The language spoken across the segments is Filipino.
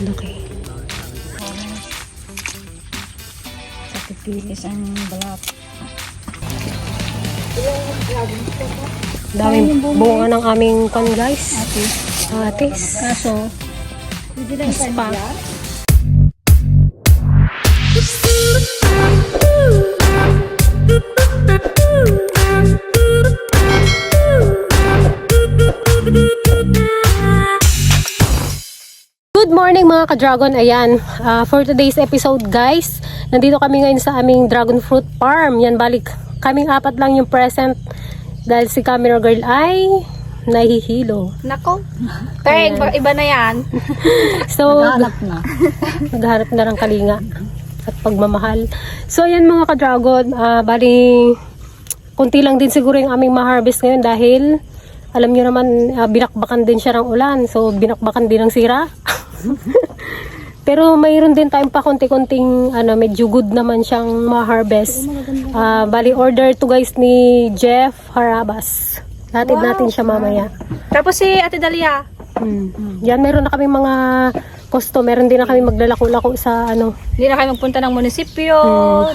Laki. Sa pipilis ang balat. Daming bunga ng aming kon guys. Atis. Atis. Kaso, hindi morning mga ka-dragon. Ayan, ah, for today's episode guys, nandito kami ngayon sa aming dragon fruit farm. Yan, balik. Kaming apat lang yung present dahil si camera girl ay nahihilo. Nako. Pero iba, iba na yan. So, Hanap na. nagharap na ng kalinga at pagmamahal. So, ayan mga ka-dragon, ah, bali, kunti lang din siguro yung aming ma-harvest ngayon dahil alam nyo naman, ah, binakbakan din siya ng ulan. So, binakbakan din ng sira. Pero mayroon din tayong pa konti-konting ano, medyo good naman siyang ma-harvest. Ah, bali, order to guys ni Jeff Harabas. Hatid natin siya mamaya. Tapos si Ate Dalia. Hmm. Yan, meron na kami mga customer. Meron din na kami maglalako-lako sa ano, Hindi na kayo magpunta ng munisipyo,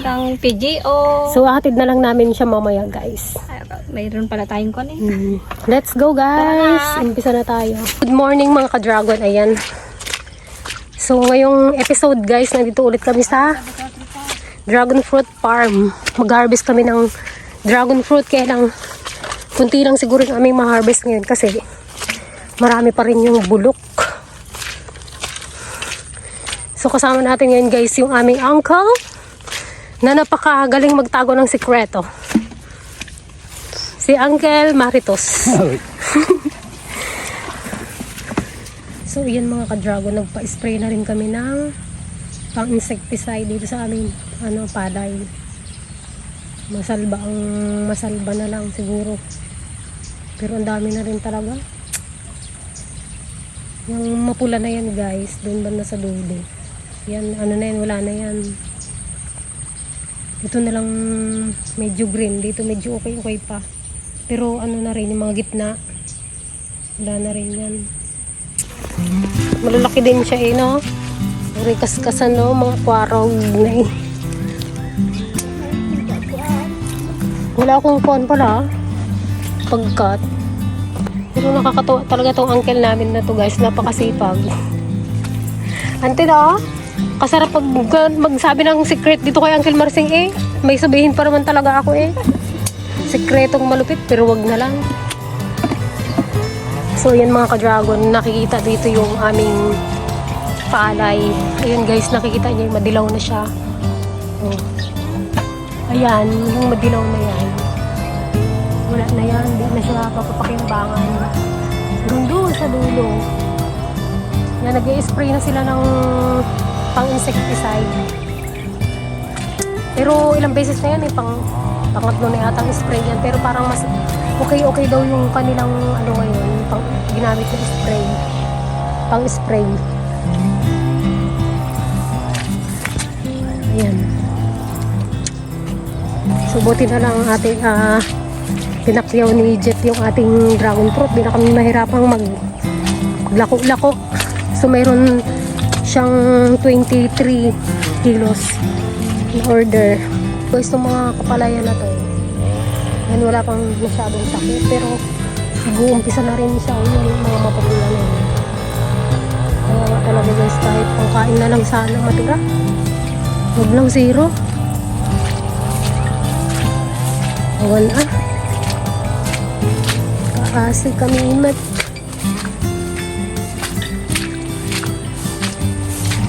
ng PGO. So, hatid na lang namin siya mamaya, guys. Ay, mayroon pala tayong kon eh. Mm. Let's go, guys! Umpisa na tayo. Good morning, mga ka-dragon. Ayan. So, ngayong episode, guys, nandito ulit kami sa Dragon Fruit Farm. Mag-harvest kami ng dragon fruit. Kaya lang, kunti lang siguro yung aming ma-harvest ngayon kasi marami pa rin yung bulok. So, kasama natin ngayon, guys, yung aming uncle na napakagaling magtago ng sikreto. Si Uncle Maritos. so, yan mga ka-dragon. Nagpa-spray na rin kami ng pang-insecticide dito sa aming ano, palay. Masalba ang masalba na lang siguro. Pero ang dami na rin talaga. Yung mapula na yan guys, doon banda sa dulo. Yan, ano na yan, wala na yan. Ito na lang medyo green. Dito medyo okay-okay pa. Pero ano na rin, yung mga gitna. Wala na rin yan. Malalaki din siya eh, no? Rikas-kasan, no? Mga kwarog na eh. Wala akong kuhan pala. ah. Pagkat. Pero nakakatawa talaga tong uncle namin na to guys. Napakasipag. Ante na, kasarap pag magsabi ng secret dito kay Uncle Marsing eh. May sabihin pa naman talaga ako eh. Sekretong malupit pero wag na lang. So yan mga ka-dragon, nakikita dito yung aming palay. Ayun guys, nakikita niyo, madilaw na siya. Oh. Ayan, yung madilaw na yan. Wala na yan, hindi na siya papapakinabangan. Hanggang doon sa dulo. Yan, nag spray na sila ng pang-insecticide. Pero ilang beses na yan eh, pang pangatlo na yata ang spray yan. Pero parang mas okay-okay daw yung kanilang ano ngayon, pang, ginamit na spray. Pang-spray. Ayan. So, buti na lang ang ating ah, pinakyaw ni Jet yung ating dragon fruit. Di na kami mahirapang mag lako-lako. So, mayroon siyang 23 kilos na order. So, itong mga kapalayan na to, yan wala pang masyadong sakit. Pero, nag-uumpisa na rin siya yun, yung mga mapapula na yun. Kaya talaga guys, kahit pangkain na lang sana matira. Huwag lang zero. Awan ah. Kaasi kami imat.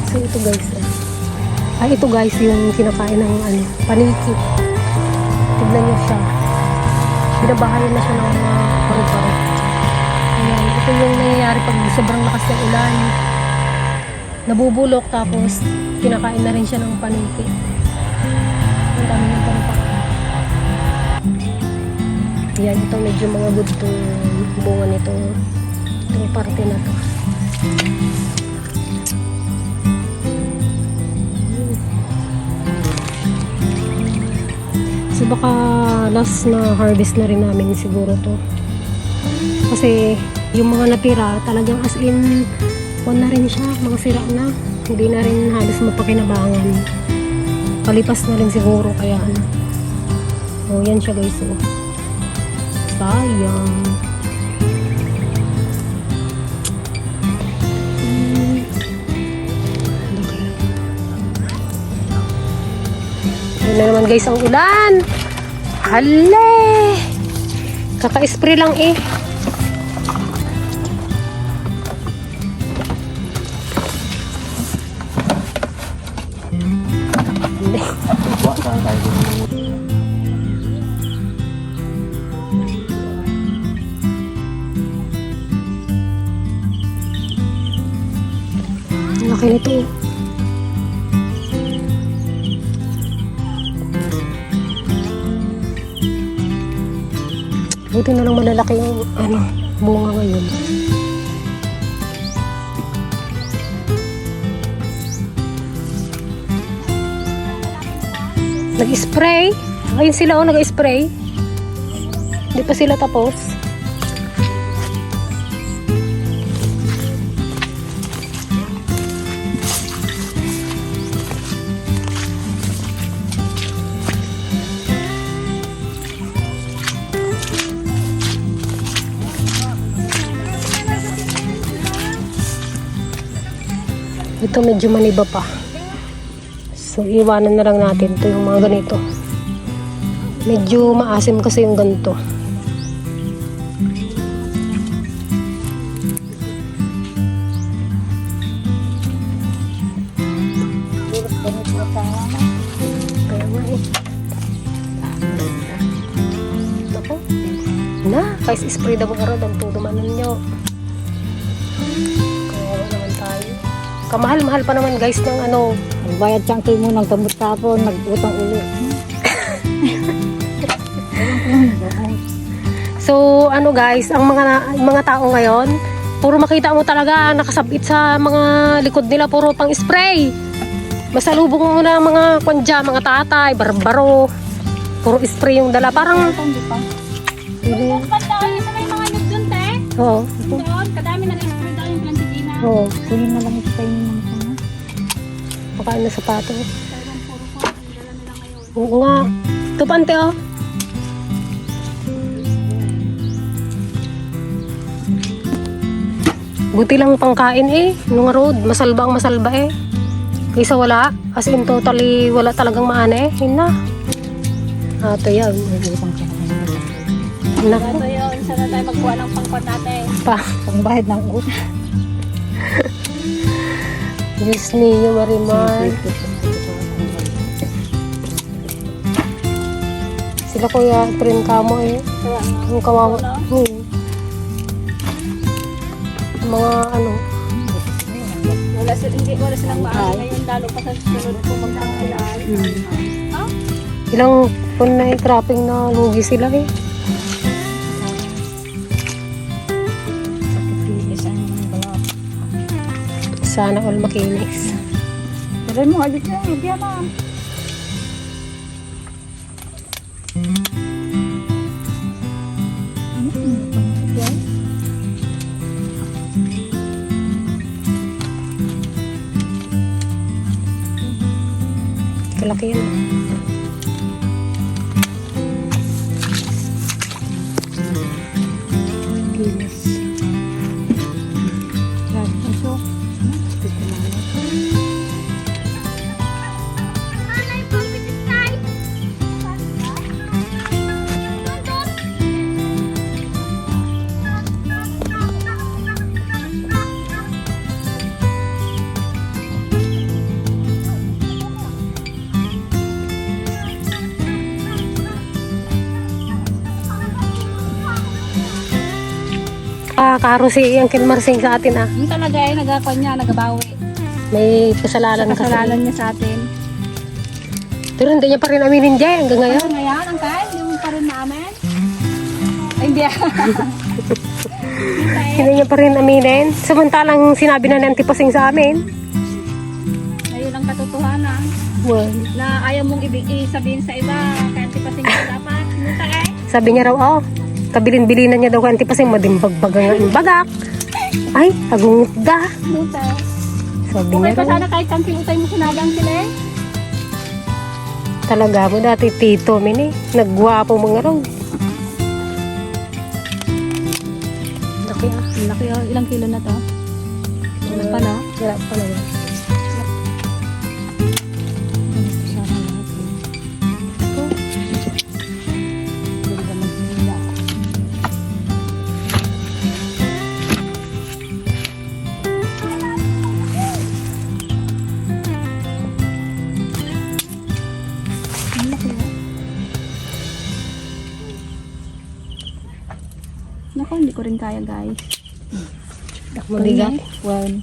So ito guys. ah. Ay ito guys yung kinakain ng ano, paniki. Tignan niyo siya. Binabahayan na siya ng mga paru-paro. Ayan, ito yung nangyayari pag sobrang lakas ng ulan. Nabubulok tapos kinakain na rin siya ng paniki. Ang dami ng paru-paro. Ayan, ito medyo mga good tong bunga nito. Itong parte na to. So baka last na harvest na rin namin siguro to. Kasi yung mga natira talagang as in Kuwan na rin siya, mga sira na. Hindi na rin halos mapakinabangan. Palipas na rin siguro kaya ano. Oh, yan siya guys. Oh. Sayang. Ayun na naman guys ang ulan. Hale! Kaka-spray lang eh. Nag-spray. Ayun sila oh, nag-spray. Hindi pa sila tapos. Ito medyo maniba pa. So, iwanan na lang natin to yung mga ganito. Medyo maasim kasi yung ganito. Kaya. Na, kais spray daw ang araw, ang todo man ninyo. Kawawa naman tayo. Kamahal-mahal pa naman guys ng ano, Nagbayad siyang kayo mo ng gamot tapon, nag-utang ulit. So, ano guys, ang mga mga tao ngayon, puro makita mo talaga nakasabit sa mga likod nila, puro pang spray. Masalubong mo na ang mga kwandya, mga tatay, barbaro. Puro spray yung dala. Parang, oo, Doon, kadami na na-spray daw yung plantigina. oo, Kunin na lang ito tayo ng ano. pakain na sapato. Oo nga. Ito pante oh. Buti lang pangkain eh. Nung road, masalba ang masalba eh. Kaysa wala. As in totally wala talagang maana eh. Yun na. Ah, ito yan. Ano. Naku. Ito yun, sana tayo magkuha ng pangkot natin. Pa. Pangbayad ng utang. Diyos niyo, Marimar. Sila kuya, print kamo eh. Kaya nga. Ang kawawa. Hmm. Mga ano. Wala sila, hindi, wala silang maano ngayon, lalo pa sa susunod kung magkakalaan. Ilang pun na eh, cropping na lugi sila eh. Sana all makinis. Pero mo, agad na, agad na. Kalaki yan. Kinis. Ah, karo si Uncle Marsing sa atin ah. Yung talaga eh, nagakon niya, nagabawi. May kasalanan kasi. Kasalanan niya sa atin. Pero hindi niya pa rin aminin dyan hanggang ngayon. Ano ngayon, ang kain? Hindi mo pa rin namin? Ay, hindi ah. Hindi niya pa rin aminin. Samantalang sinabi na ni Auntie Pasing sa amin. Ayun ang katotohanan. Well, Na ayaw mong ibig sabihin sa iba. Kaya hindi pa singin dapat. Sinuta eh. sabi niya raw, oh, kabilin-bilinan niya daw kay Auntie Pasing, madimbagbaga nga yung bagak. Ay, agungot da. Butas. Sabi Okay niya pa raw. sana kahit kanti utay mo sinagang sila eh. Talaga mo dati tito mini. Nagwapo mga raw. Laki ah. Ang laki oh. Ilang kilo na to? Ano pala? Wala pa Naku, hindi ko rin kaya guys. Mabigat. One.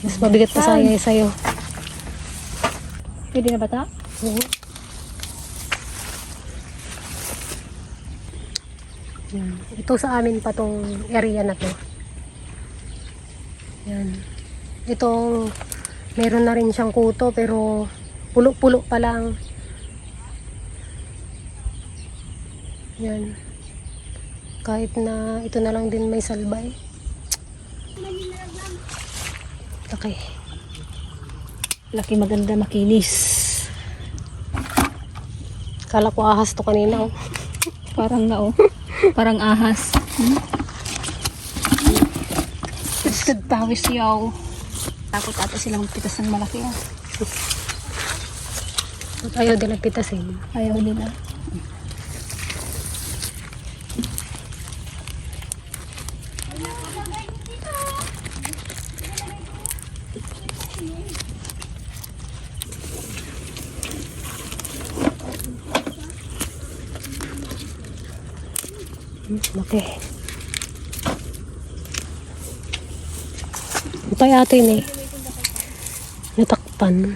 Mas mabigat pa saya sa'yo. Pwede na ba ito? Oo. Yan. Ito sa amin pa tong area na to. Yan. Ito, meron na rin siyang kuto pero pulo-pulo pa lang. Yan. Kahit na ito na lang din may salbay. Okay. Laki maganda makinis. Kala ko ahas to kanina oh. Parang na oh. Parang ahas. Hmm? Good pawis yaw. Takot ata silang pitas ng malaki ah. At ayaw din nagpitasin. Ayaw nila. Laki. Ito ay atin eh. Natakpan.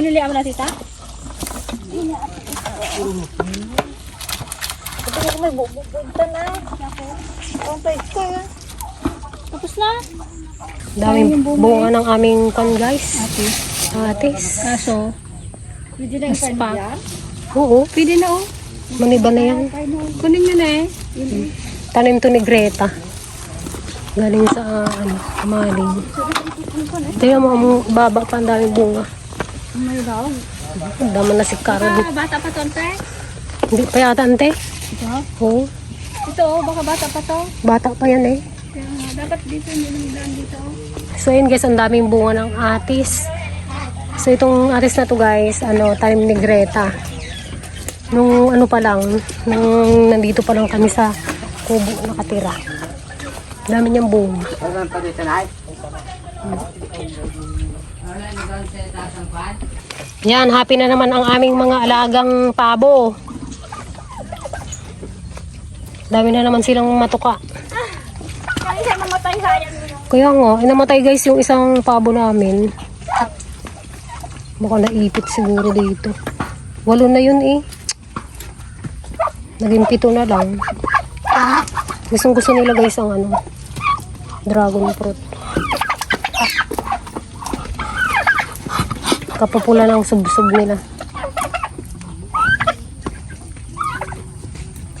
Pinili mo na tita? Tapos na. Daming bunga ng aming kon guys. Ate. Atis. Kaso, Pwede na yung kanya? Oo. pwede na oh. Maniba na yan. Kunin nyo na eh. Tanim to ni Greta. Galing sa ano, maling. Tingnan mo, ang baba pa ang daming bunga. May daw. Ang dama na si Cara Baka dito. bata pa to, ante. Hindi pa yata ante. Ito? Oo. Ito oh, baka bata pa to. Bata pa yan eh. Kaya dapat dito, hindi daan dito. So yun guys, ang daming bunga ng atis. So itong atis na to guys, ano, time ni Greta. Nung ano pa lang, nung nandito pa lang kami sa kubo nakatira. Dami niyang bunga. Yan, happy na naman ang aming mga alagang pabo. Dami na naman silang matuka. Kaya siya mamatay sayang. Kaya nga, inamatay guys yung isang pabo namin. Baka naipit siguro dito. Walo na yun eh. Naging pito na lang. Gustong gusto nila guys ang ano, dragon fruit. Kapapula ng sub-sub nila.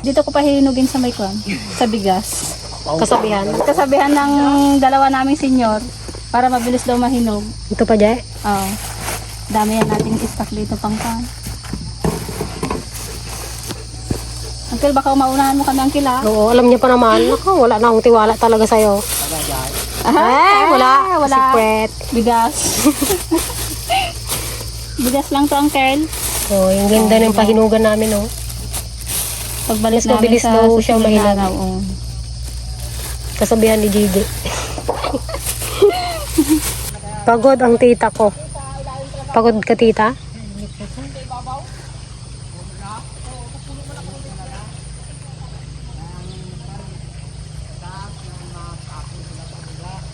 Dito ko pa hinugin sa may kwan, sa bigas. Kasabihan. Kasabihan ng dalawa naming senyor, para mabilis daw mahinog. Ito pa dyan. Oo. Dami yan nating stock dito pang kwan. Uncle, baka maunahan mo kami, Uncle, ha? Oo, alam niya pa naman. Ako, wala na akong tiwala talaga sa'yo. Ay, wala. wala. Secret. Bigas. Bigas lang to, Uncle. Oh, yung ganda ng pahinugan namin, oh. Pagbalik Mas namin mabilis sa daw siya araw. oo. Kasabihan ni Gigi. Pagod ang tita ko. Pagod ka tita?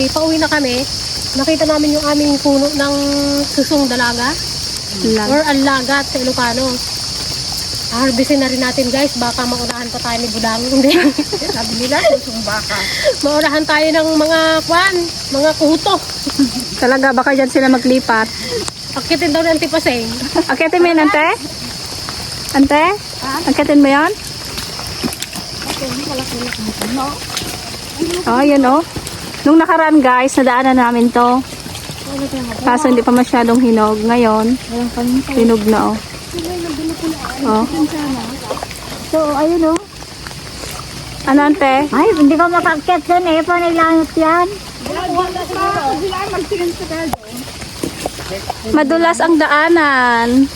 Pauwi na kami. Nakita namin yung aming puno ng susong dalaga or alaga sa Ilocano. Harvestin na rin natin guys. Baka maunahan pa tayo ni Budang. Hindi. Sabi nila, susong baka. maunahan tayo ng mga kwan, mga kuto. Talaga, baka dyan sila maglipat. Akitin daw ng tipaseng. Akitin mo yun, ante? Ante? Akitin mo yan? Oh, yun oh. Nung nakaraan guys, nadaanan namin to. Kaso hindi pa masyadong hinog. Ngayon, hinog na oh. Oh. So, ayun oh. Ano ante? Ay, hindi ka makakit dyan eh. Paano ilangot yan? Madulas ang daanan.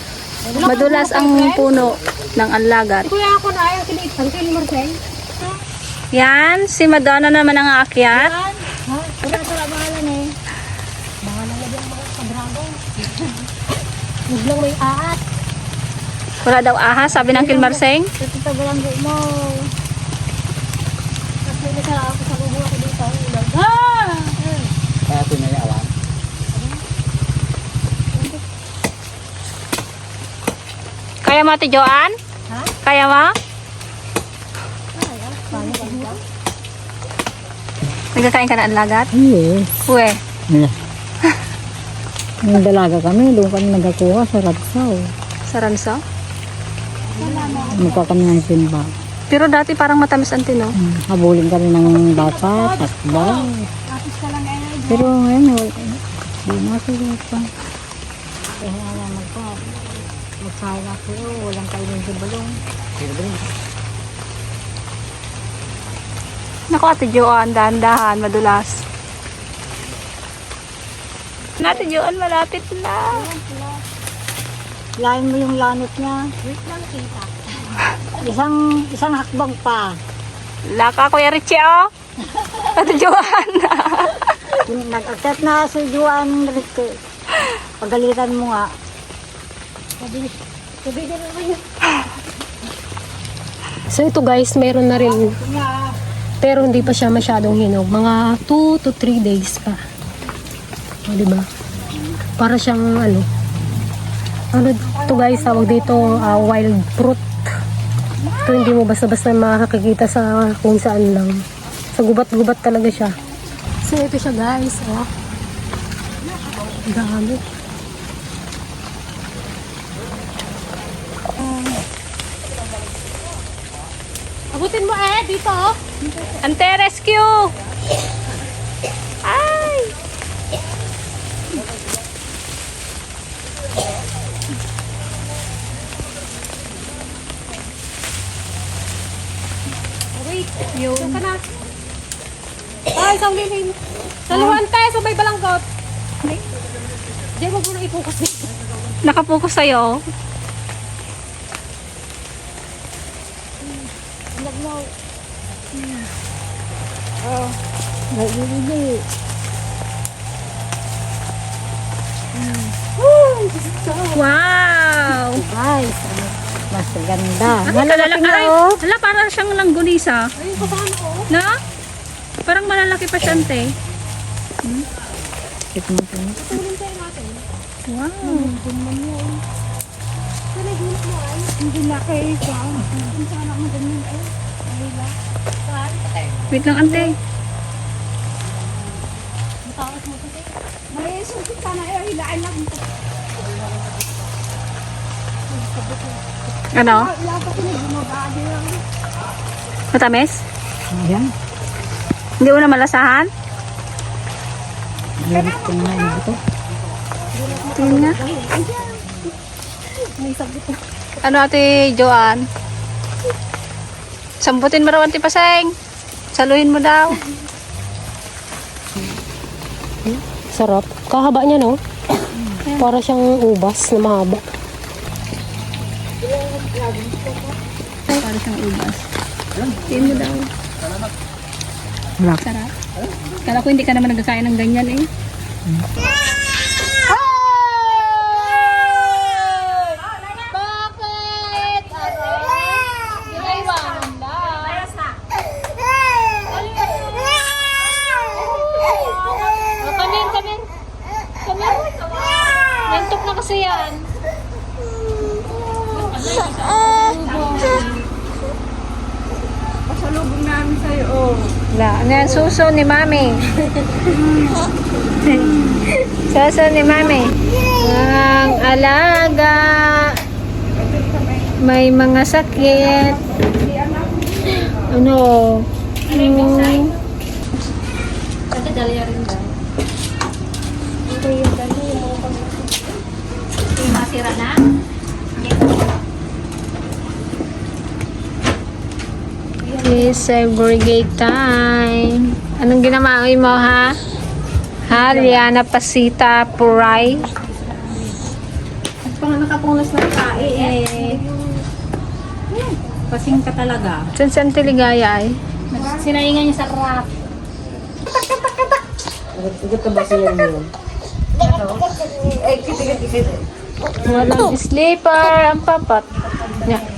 Madulas ang puno ng alagat. Kuya ako na ayaw kiniit. Ang kini Marcel. Yan, si Madonna naman ang aakyat. Wala sa labahalan eh. Huwag lang may aat. Wala daw ahas, sabi ng Kilmarseng. Sa mo. Tapos may nasara ako sa ako dito. Kaya tinayawan. Kaya mo, Ate Joanne? Ha? Kaya mo? Nagkakain ka na ang lagat? Yes. Uwe. Nung dalaga kami, doon kami nagkakuha sa Rabsaw. Sa Ranso? Mukha kami ng simba. Pero dati parang matamis ang tino. Hmm, Habulin kami ng bata, takbo. Pero ngayon, wala. Di na siguro pa. Kaya nga magpa. Magkaya na sila, walang kainin sa balong. Naku, Ate Joanne, dahan-dahan, madulas. Ate Joanne, malapit na. Lain mo yung lanot niya. Isang isang hakbang pa. Laka, Kuya Richie, oh. Ate Joanne. Nag-accept na si Juan Rico. Pagalitan mo nga. So ito guys, meron na rin. Pero hindi pa siya masyadong hinog. Mga 2 to 3 days pa. O, di ba? Para siyang ano. Ano to guys, tawag dito ah, wild fruit. Ito hindi mo basta-basta makakakita sa kung saan lang. Sa gubat-gubat talaga siya. So ito siya guys, oh. Dami. Abutin mo eh, dito oh. Ante, rescue! Ay! Wait, yun. ka na. Ay, isang lilin. Dalawan tayo, sabay balanggot. Diyan mo muna i-focus dito. Nakapokus sa'yo. Nagigili. Wow! Ay, mas ganda. Ano malalaki na oh. hala, parang siyang langgunisa. Ayun, kasama ko. Na? Parang malalaki pa siya, ante. Tikman ko na. Tulong tayo natin. Wow. Sana gulak mo ay. Hindi na kayo siya. Kung saan ako ganyan ay. Ay, ba? Wait lang, ante. Matakas mo kasi. May susit ka na eh. Hilain lang. Ano? Matamis? Ayan. Hindi mo na malasahan? Meron ko ito. Nga. May sabit na. Ano, ate Joanne? Sambutin mo raw, ante Paseng. Saluhin mo daw. Sarap. Kahaba niya, no? Para siyang ubas na mahaba. Para siyang ubas. Tingin mo daw. Sarap. Sarap. Kala ko hindi ka naman nagkakain ng ganyan eh. Hmm. Ano? Nantok na kasi yan. La, ano yan? Suso ni Mami. Suso ni Mami. Ang alaga. May mga sakit. Ano? Hmm. It's segregate time. Anong ginawa mo ha? Ha, Liana Pasita Puray? Pang nakapunas ng tae eh. Pasing ka talaga. San San Tiligaya ay? Sinaingan niya sa rap. Walang sleeper ang papat. Yeah.